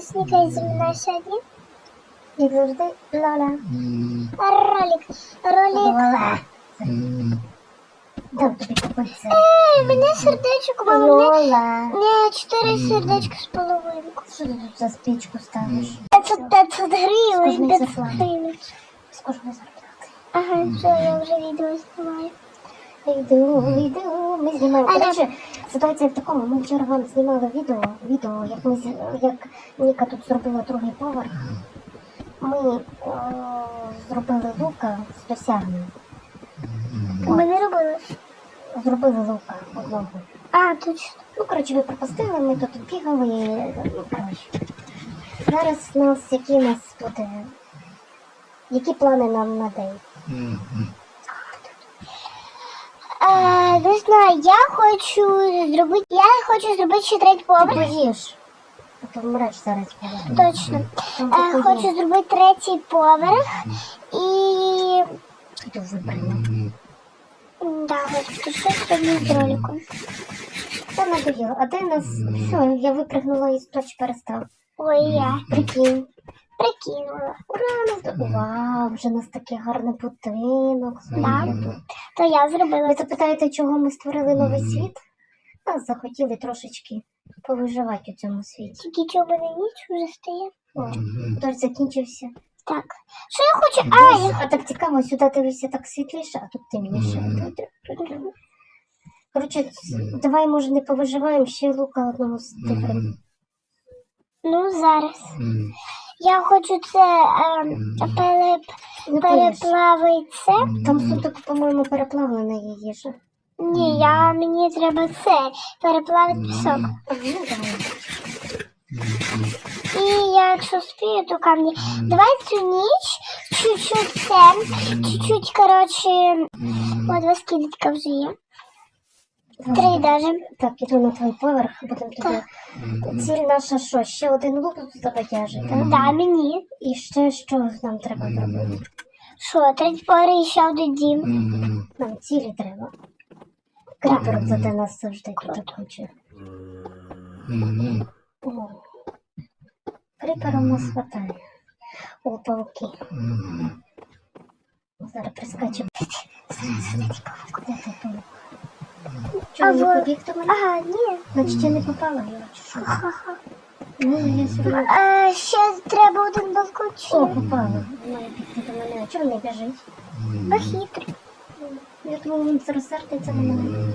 Зі мною сьогодні. Як завжди, Лоля. Ролик. Ролик. Ей, мене сердечко, мама, мене... Лола. Чотири сердечка з половиною. Що ти тут за спічку ставиш? 500, 500 гривень, Скажи, 500 Світлана. гривень. З кожної зарплати. Ага, все, я вже відео знімаю. Йду, йду, ми знімаємо. Але- Коротше, ситуація в такому. Ми вчора вам знімали відео, відео як, ми, з- як Ніка тут зробила другий поверх. Ми о, зробили лука з досягненням. Ми не робили. Зробили лука одного. А, точно. Ну, коротше, ви пропустили, ми тут бігали, ну, коротше. Зараз у нас які у нас буде. Які плани нам на день? А, не знаю, я хочу зробити, я хочу зробити ще третій поверх. Поїж. А то вмреш зараз. Точно. Е, хочу зробити третій поверх і Іду вибрала. да, господи, що сьогодні з роликом? Та надоїло. А де нас? Все, я випрыгнула із точ перестав. Ой, я Прикинь. Прикинула. Ура, нас до... Вау, вже у нас такий гарний будинок. Да. Тут. То я зробила Ви запитаєте, чого ми створили новий світ? А захотіли трошечки повиживати у цьому світі. Тільки чого мене ніч вже стає. О, дощ закінчився. Так. Що я хочу? А, я А так цікаво, сюди дивишся так світліше, а тут темніше. Коротше, давай, може, не повиживаємо, ще лука одного створимо. ну зараз. Я хочу це е, переп... Ну, переплавити це. Там суток, по-моєму, переплавлена є їжа. Ні, я мені треба це переплавити пісок. А, ну, давай. І я, якщо спію, то камні. Давай цю ніч чуть-чуть це, чуть-чуть, коротше, о, два скелетика вже є. Три даже. Так, іду на твій поверх, будемо тобі. Ціль наша що? Ще один лук забадяжити, так? Да, мені. І ще що нам треба зробити? Що, третій пори і ще один дім. Нам цілі треба. Кріпер це де нас завжди тут хоче. О. Кріпера у нас хватає. О, пауки. Зараз прискачемо. Де ти паук? А Чого не ви- побіг до мене? Ага, ні. Значить, я не попала його чи що? Ха-ха. Ну, я. А, ще треба один О, попала. Має бігти до мене. А чого не біжить? Бо хитрий. Я думала, він розсердиться на мене.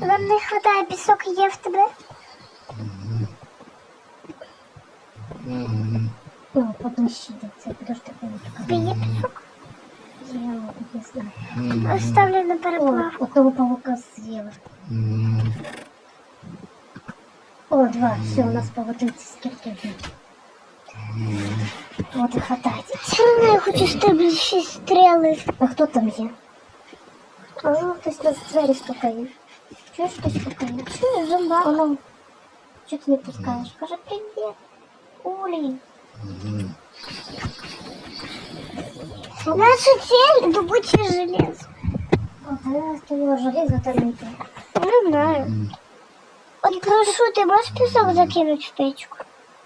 Нам не вистачає пісок є в тебе. О, поближче до це. Подожди, хвилинку. Тобі є пісок? Я не знаю. Оставлю на О, переплавку. одного паука з'їла. О, два. Все, у нас водиці скільки є. От і. Все одно я хочу тебе ще стріли. А хто там є? А, хтось на двері стукає. Чуєш, хтось стукає? Чую, зумба. Воно, чого ти не пускаєш? Каже, привіт, Улі. Наша цель добыча железа. А, з того железа там не. Не знаю. От прошу, ти можеш пісок закинути в печку?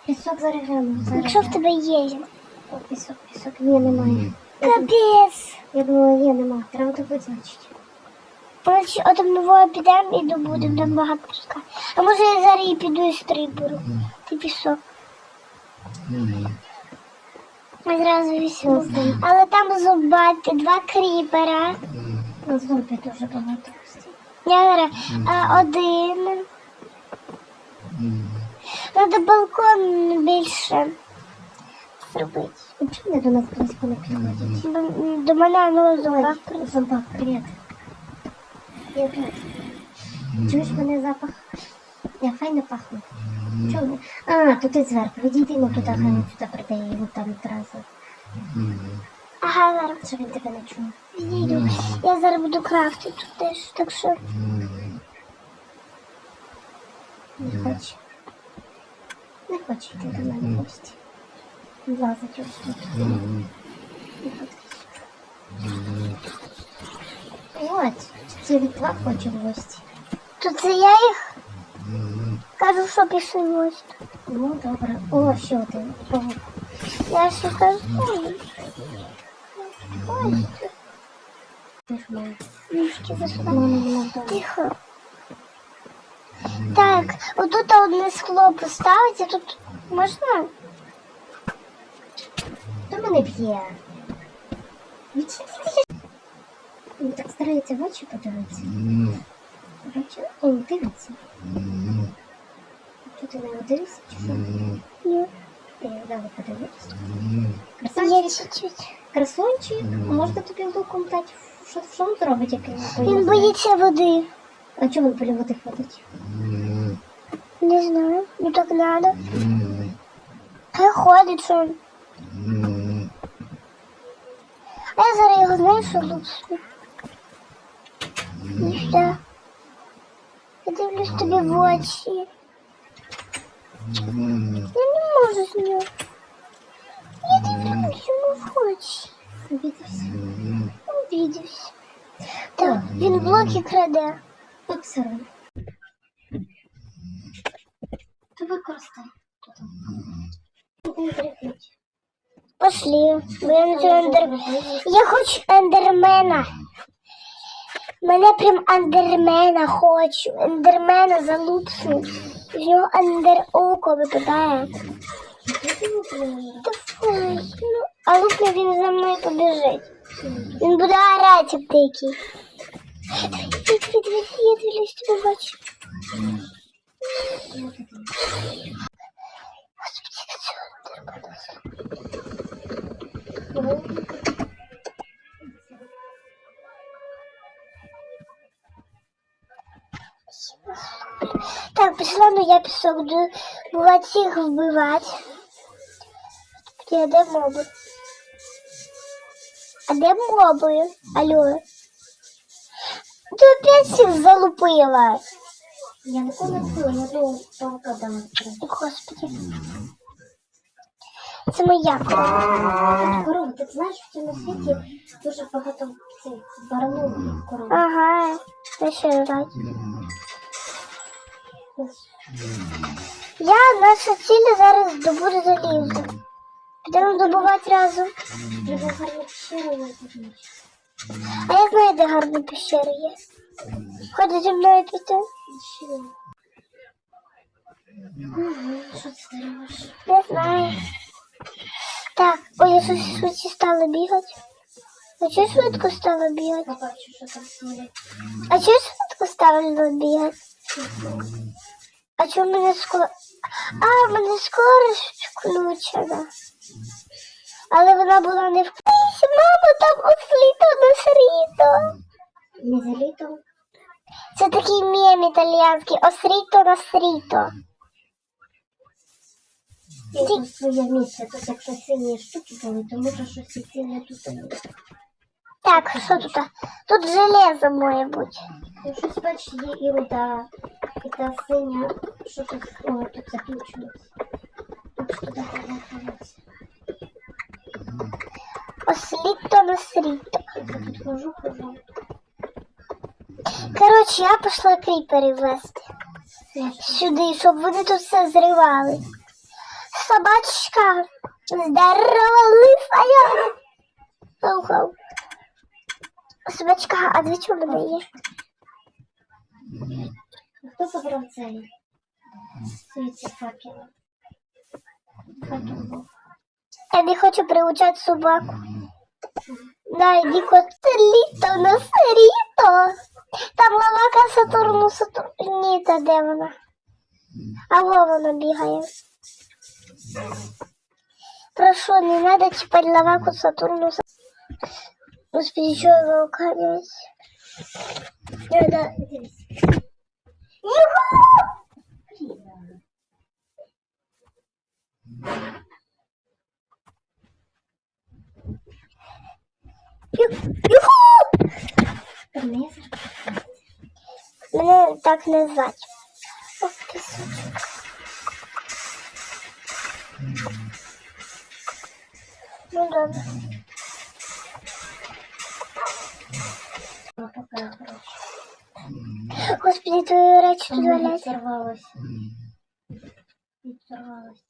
Пісок зараз гляну. Якщо в тебе є. О, пісок, пісок. Ні, немає. Капець. Я думала, є, нема. Треба добути, значить. Коротше, от нового підемо і добудемо там багато піска. А може я зараз і піду і стриберу. Ти пісок. Ми зразу візьму. Але там зубати два кріпера. На зомбі дуже багато. Я говорю, а, один. Надо балкон більше зробити. Чому не до нас близько не підходять? До, мене ну зубак. Привіт. Я привіт. Чуєш мене запах? Я файно пахну. Чого? А, то ти зверху. Відійди, ну туди, хай сюди прийде його там одразу. Ага, зараз Що він тебе не чує. відійду. Я зараз буду крафтити тут теж, так що Не хоче. Не хоче йти до мене в гості. Влазить ось тут. От, цілих два хоче в гості. то це я їх Кажу, що пішли ось. Ну, добре. О, ще один. Павук. Я ще кажу. Ось. Надо. Тихо. Так, отут одне скло поставити, тут можна? Хто мене б'є? Він так старається в очі подивитися. Бачиш? О, дивиться. Тут ти не чи що? Ні. Ти подивитися. Є чуть-чуть. Красунчик. А можна тобі луком дати? Що, що він зробить, як він Він боїться води. А чого він біля води ходить? Не знаю. Ну так надо. Хай ходить, що. він. А я зараз його знаю, що лупсну. І все. Я дивлюсь тобі в очі. Я не можу з нього. Я йому в очі. Обідався. Обідався. Так, він блоки краде. Обсервуй. То використай. Не трепіть. Пошли. Ендер... Я хочу ендермена. Мене прям ендермена хочу. Ендермена залупсну. Нього ендер око випадає. Та фу, ну, а лупне він за мною побіжить. Він буде орати від, я дивлюсь, тебе бачу. Господи, як Так, пішла, ну я пішов бувати всіх вбивати. Де, де моби? А де моби? Алло. Ти опять всіх залупила. Я не пила, я одного паука дала. Господи. Це моя корова. Корова, ти знаєш, в цьому світі дуже багато цих баранок коров. Ага, я ще раз. Я наша ціль зараз добуду залізо. Підемо добувати разом. Треба гарно поширювати. А я знаю, де гарні пещери є. Ходи зі мною піти. Що ти робиш? Не знаю. Так, ой, я щось швидше стала бігати. А чого швидко стала бігати? А чого швидко стала бігати? А в мене скоро... А, мене скорость включена. Але вона була не в Мамо, там осліто на сріто. Не за літом. Це такий мем італіянський. Осріто на сріто. Тут своє місце, тут якщо сині штуки були, то може щось і тут. Так, що тут? Тут железо має бути. Щось бачиш, є і руда, і та синя, що тут, о, тут що треба. Осліто на сріто. Я тут хожу, хожу. Коротше, я пішла кріпери вести. Сюди, щоб вони тут все зривали. Собачка. Здорова лисая. Гав-гав. Собачка, а для чого в є? Хто забрав цей? Світі. Факел. Я не хочу приучати собаку. Да, иди котліто на сиріто. Там лавака Сатурну Сатурніта, де вона? А во вона бігає. Прошу, не надо чіпати лаваку Сатурну Сатурну. Господи! Ю- Юху! Вниз. Мене так не звати. Ну добре. Пока, коротше. Господи, твої речі тут Воно валяться. відірвалося. Сорвалась.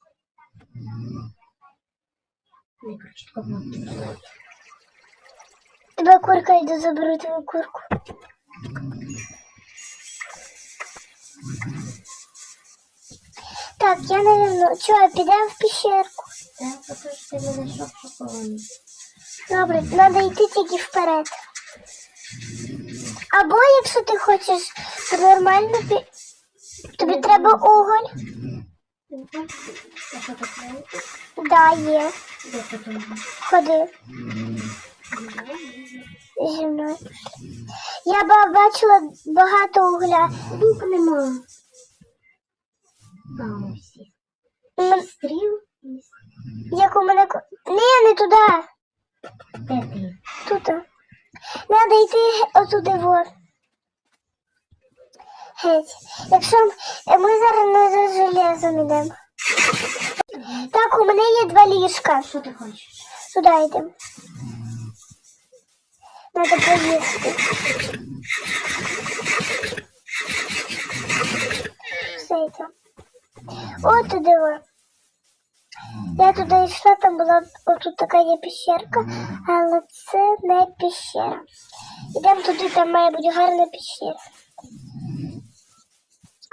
Не кричить, кого Тебе курка йду заберу твою курку. Так, я, наверное, що, підемо в пещерку? Так, потому що ти мене шок шокований. Добре, треба йти тільки вперед. Або якщо ти хочеш нормально, тобі треба уголь. Да, є. Ходи зі мною. Я ба- бачила багато угля. Дух нема. Стріл? Як у мене. Ні, не туди. Де ти? Тут. Треба йти отуди вор. Геть. Якщо ми зараз не за железом йдемо. Так, у мене є два ліжка. Що ти хочеш? Сюди йдемо. Надо поїсти. Все йде. От туди. Я туди йшла, там була отут така є пещерка, але це не пещера. Йдемо туди, там має бути гарна пещера.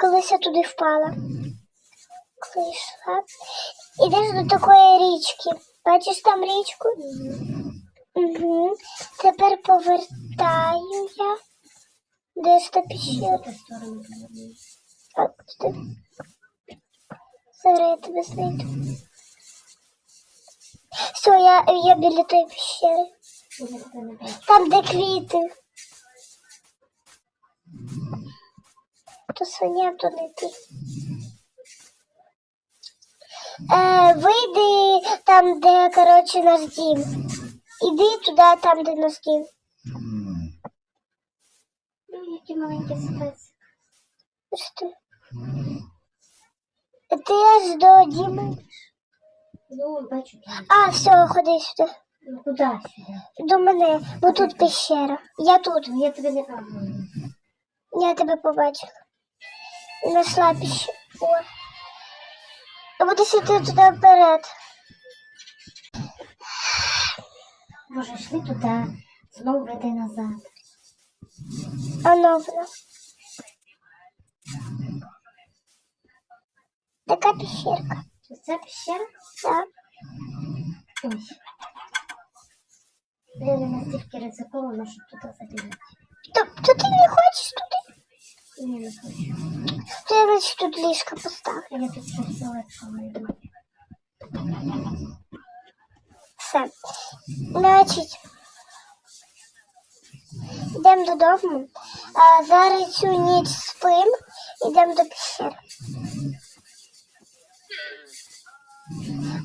Колись я туди впала. Коли йшла. Ідеш до такої річки. Бачиш там річку? Угу. Тепер повертаю я. Де ж та поверни. Так, туди. Зараз я тебе знайду. Все, я, я біля тої бачу. Там, де квіти. То свиня, то не ти. Е, вийди там, де, коротше, наш дім. Іди туди, там, де наш дім. Ну, який маленький спец. Що? Ти аж до Діми. Ну, бачу. А, все, ходи сюди. Ну, куди сюди? До мене, бо тут пещера. Я тут, Ну, я тебе не кажу. я тебе побачила. Знайшла пещеру. Я буду сюди туди вперед. Може, йшли туди, знову веди назад. А новна. Така пещерка. Це пещера? Так. Ось. Я не настільки ризиковано, щоб туди залізти. То, то ти не хочеш туди? Ні, не хочу. То я значить тут ліжко поставлю. Я тут щось далеко знайду. Все. Значить, йдемо додому. А зараз цю ніч спим, йдемо до пещери.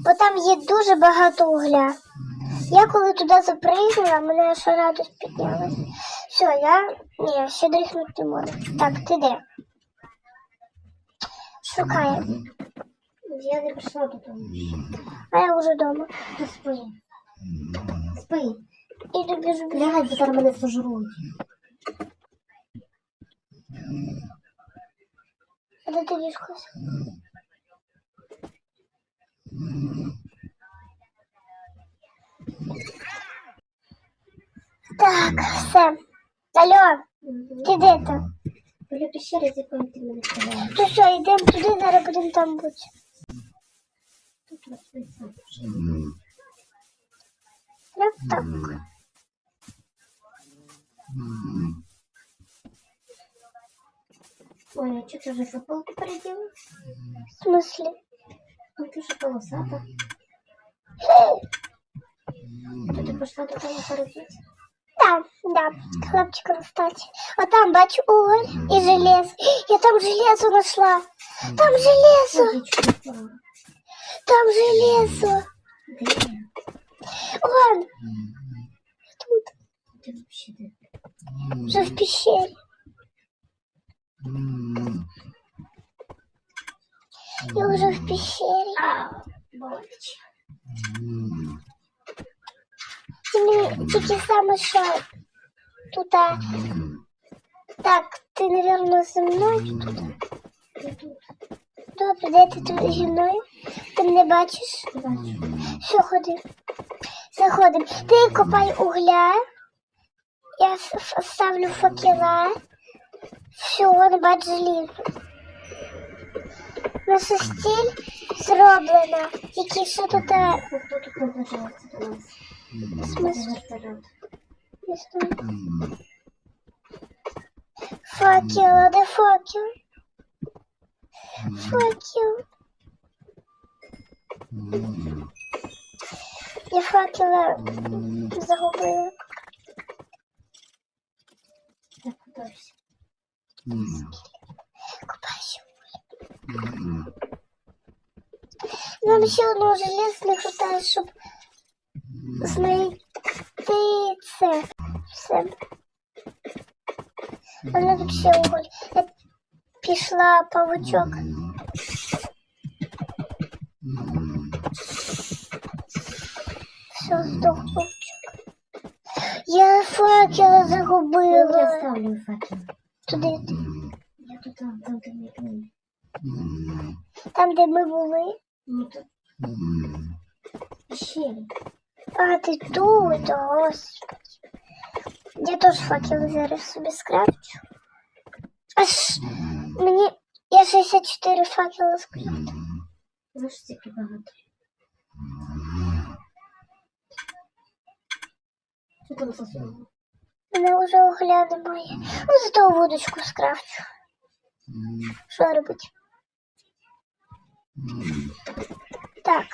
Бо там є дуже багато угля. Я коли туди запригнула, мене аж радость піднялась. Все, я ні, ще дріхнути не можу. Так, ти де? Шукаємо. Я не прийшла додому. А я вже вдома. Ти спи. Спи. Біжу біжу. Лягай, бо зараз мене сожруть. А де ти ліжко? Так, все. Алло, ти де там? Біля пещери, з якої ти мене сказала. Ну все, йдемо туди, зараз будемо там бути. Тут розписано. Прям так. Ой, а чого ти вже футболку переділа? В смислі? Ну ти ж полосата. То ти пішла до того передіти? Да, да, хлопчик кстати. А там бачу уголь и железо. Я там железо нашла. Там железо, там железо. Де? Вон, тут, Ти взагалі де? уже в пещере. Я уже в пещере. А, мені тільки саме що тут. Так, ти, наверное, зі мною тут. Добре, де ти тут зі мною? Ти мене бачиш? Що ходи? Заходимо. Ти копай угля. Я ставлю факела. Все, не бач желізо. Наша стіль зроблена. Тільки що тут е. Факел, а де факел? Факел. Я факела загубила. Так, готовься. Нам ще одного железа не хватає, щоб знайти це. Все. А мене тут ще уголь. Я пішла павучок. Все, здох павучок. Я факела Я ставлю факел. Туди, ти. Я тут там, там, де ми були. там, де ми були. Ну, тут щель. А ти тут, господи. Я теж факел зараз собі скрафчу. Аж мені. Я 64 факела скрафчу. За що стільки багато? Що там засунуло? Мене вже угля немає. Ну, зато водочку скрафчу. Що робити? Так,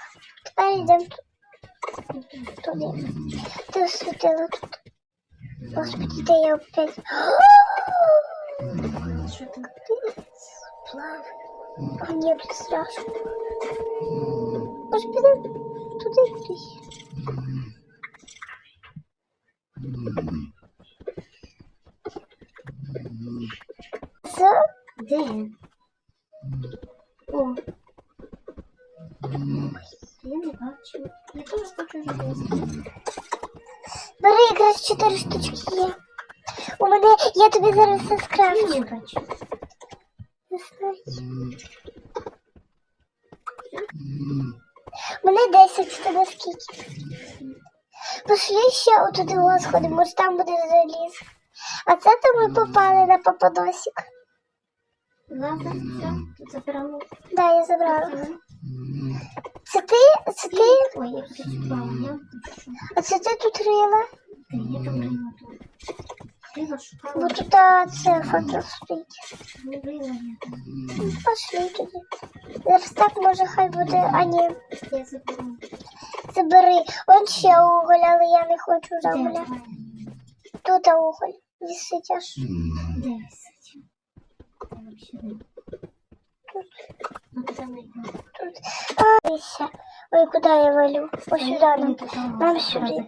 тепер йдемо ту- туди. Ти освітила тут. Господи, де я опять. Що там? Плав. А ні, тут страшно. Може підемо туди кудись. Це Де? Бери якраз чотири штучки є. У мене я тобі зараз все скрафчу. не бачу. У мене 10, в тебе скільки? Пошли ще отуди о, може там буде заліз. А це то ми попали на попадосик. Ладно, все, забрала. Да, я забрала. Це ти? Це ти? Ой, я прочитала, я пишу. А це ти тут рила? Ти, я там рила тут. Рила шукала. Бо тут а, це факел стоїть. Не рила я там. Ну, Пошли туди. Зараз так може хай буде. А ні, Я забери. Он ще уголь, але я не хочу вже Де уголя. твоя? Тут уголь. Висить аж. Де висить? Я не. Тут. Ну, куди ми йдемо? Тут. А, дивися. Ой, куди я валю? Ось сюди нам. Нам йти?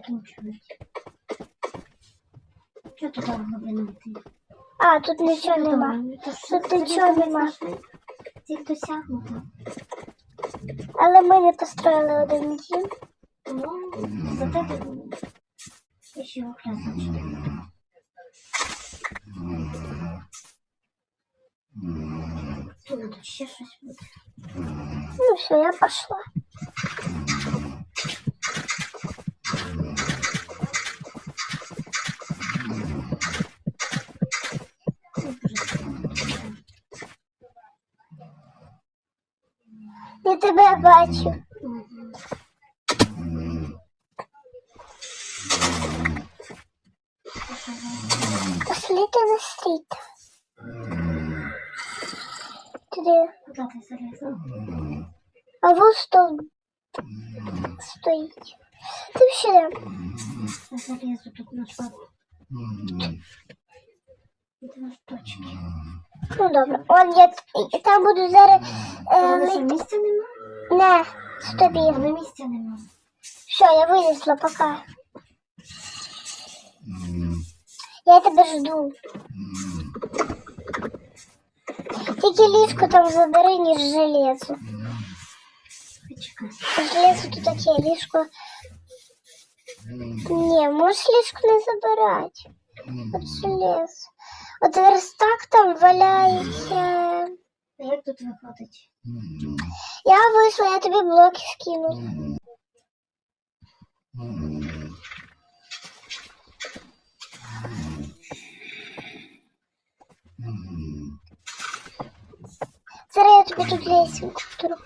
А, тут нічого нема. Тут це нічого нема. Цих досягнуто. Але ми не построїли один дім. Ну, зате ти ще охля значить. Тут тут ще щось буде. Ну все, я пошла. Я тебе бачу. Мгм. Пошли ти на стріт. Туди. Куди ти залізла? А вот стол стоїть. Ти ще де? Я залізу тут на швабру. Два штучки. Ну добре. Он я і там буду зараз е, Але що, ми- місця нема? не тобі. Але місця нема. Все, я вилізла, пока. Я тебе жду. Тільки ліжко там забери, ніж железо. Почекай. Железо тут таке, ліжко. Ні, можеш ліжко не забирати. От железо. От верстак там валяється. А як тут виходить? Я вийшла, я тобі блоки скину. Зараз я тобі тут лесенку робити.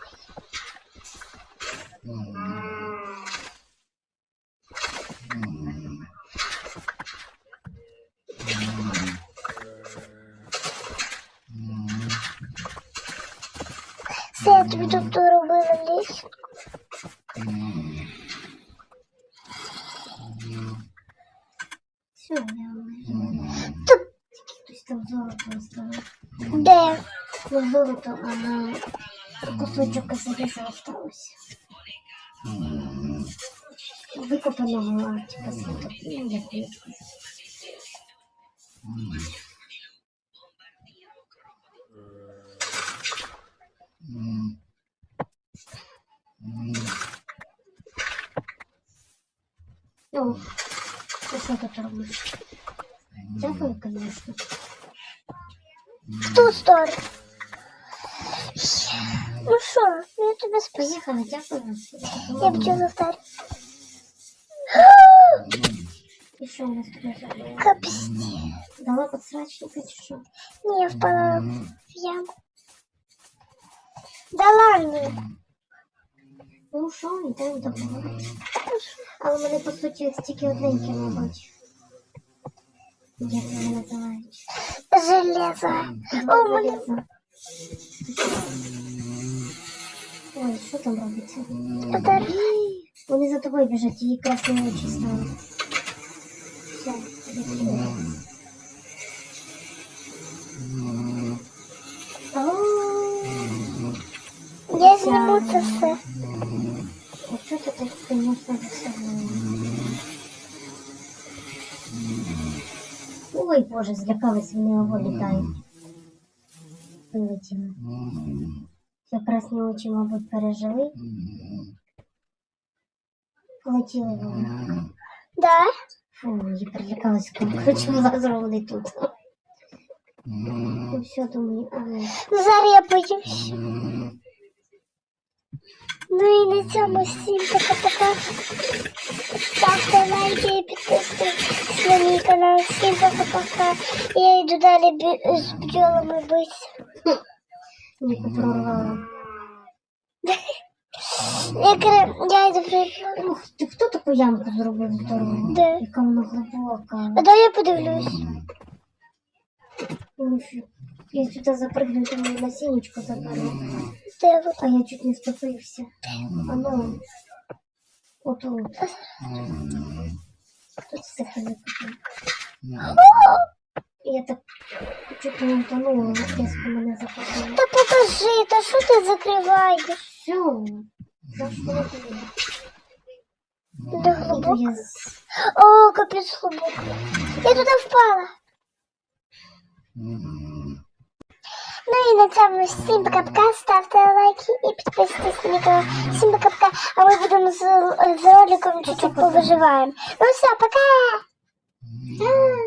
Все, я тобі тут доробила лесенку. Все, я. Тут Хтось там золото оставив. де? Золото, а на кусочок СГС осталось. Викопаного, а типа світу. Ну, як я скажу. О, ти що тут робиш? Дякую, конечно. В ту сторону. Ну що, я тебе спасибо. Дякую. Я б завтар. І що у нас тут? Капсті. Дала подсрачника чи що? Ні, я впала в яму. Да ладно. Ну що, йдемо допомагати. Але мене, по суті, тільки одненьке, мабуть. Як вони називають? Железо. О, мене. Ой, що там робиться? Вони за тобою біжать, її красні очі стали. Все, Я зніму це все. Оце ти так, звісно, весело. Ой, Боже, злякались вони його літають. Вилетіли. Все красні очі, мабуть, пережили. Полетіли вони. Да? Фу, я прилякалась, хочу лазером тут. Ну все, думаю, зараз я боюсь. Ну і на цьому всім пока-пока. Ставте лайки і підписуйтесь на мій канал. Всім пока-пока. Я йду далі бі- з бджолами битися. Ніку прорвала. Я, кра- я йду при... Ух, ти хто таку ямку зробив здорову? Де? Яка вона глибока. А дай я подивлюсь. Ну, що, Я сюди запрыгну, думаю, на сінечку заберу. Де ви? А я чуть не вступився. А ну, от от. Тут все викопав. Я так чуть не утонула, різко мене захопило. Та покажи, та що ти закриваєш? Все, за що я тобі? Да Іду глибоко. я з... О, капець глибоко. Я туди впала. Ну і на цьому всім пока-пока. Ставте лайки і підписуйтесь на мій канал. Всім пока-пока. А ми будемо з, з роликом чуть-чуть повиживаємо. Ну все, пока! А,